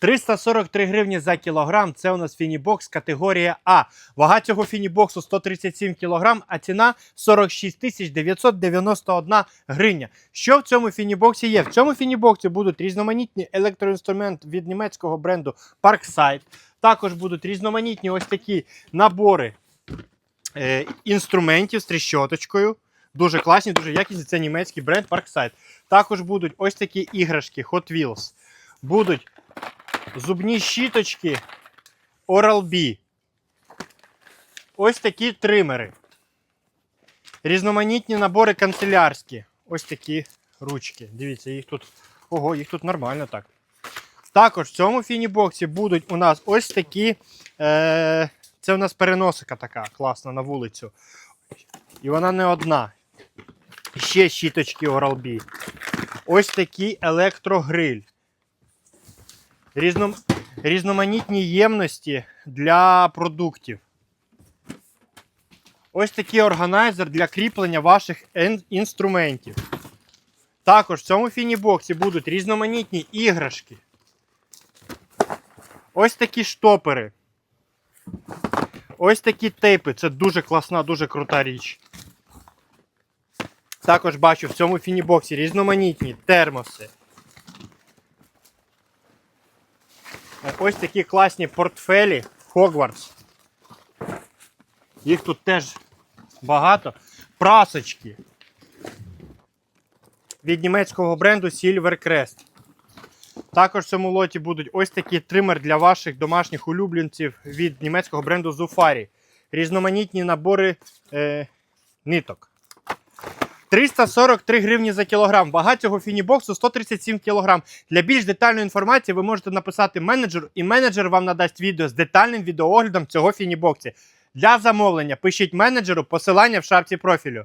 343 гривні за кілограм. Це у нас фінібокс категорія А. Вага цього фінібоксу 137 кілограм, а ціна 46 тисяч 991 гривня. Що в цьому фінібоксі є? В цьому фінібоксі будуть різноманітні електроінструменти від німецького бренду Parkside. Також будуть різноманітні ось такі набори е, інструментів з тріщоточкою. Дуже класні, дуже якісні. Це німецький бренд Parkside. Також будуть ось такі іграшки Hot Wheels. Будуть зубні щіточки Oral-B. Ось такі тримери. Різноманітні набори канцелярські. Ось такі ручки. Дивіться, їх тут. Ого, їх тут нормально так. Також в цьому фінібоксі будуть у нас ось такі. Е, це у нас переносика така класна на вулицю. І вона не одна. Ще щіточки Oral-B. Ось такий електрогриль. Різном... Різноманітні ємності для продуктів. Ось такий органайзер для кріплення ваших ен- інструментів. Також в цьому фінібоксі будуть різноманітні іграшки. Ось такі штопери. Ось такі тейпи. Це дуже класна, дуже крута річ. Також бачу в цьому фінібоксі різноманітні термоси. Е, Ось такі класні портфелі Hogwarts. Їх тут теж багато. Прасочки. Від німецького бренду Silvercrest. Також в цьому лоті будуть ось такі тример для ваших домашніх улюбленців від німецького бренду Zufari. Різноманітні набори е, ниток. 343 гривні за кілограм. Вага цього фінібоксу 137 кілограм. Для більш детальної інформації ви можете написати менеджеру, і менеджер вам надасть відео з детальним відеооглядом цього фінібоксі. Для замовлення пишіть менеджеру посилання в шапці профілю.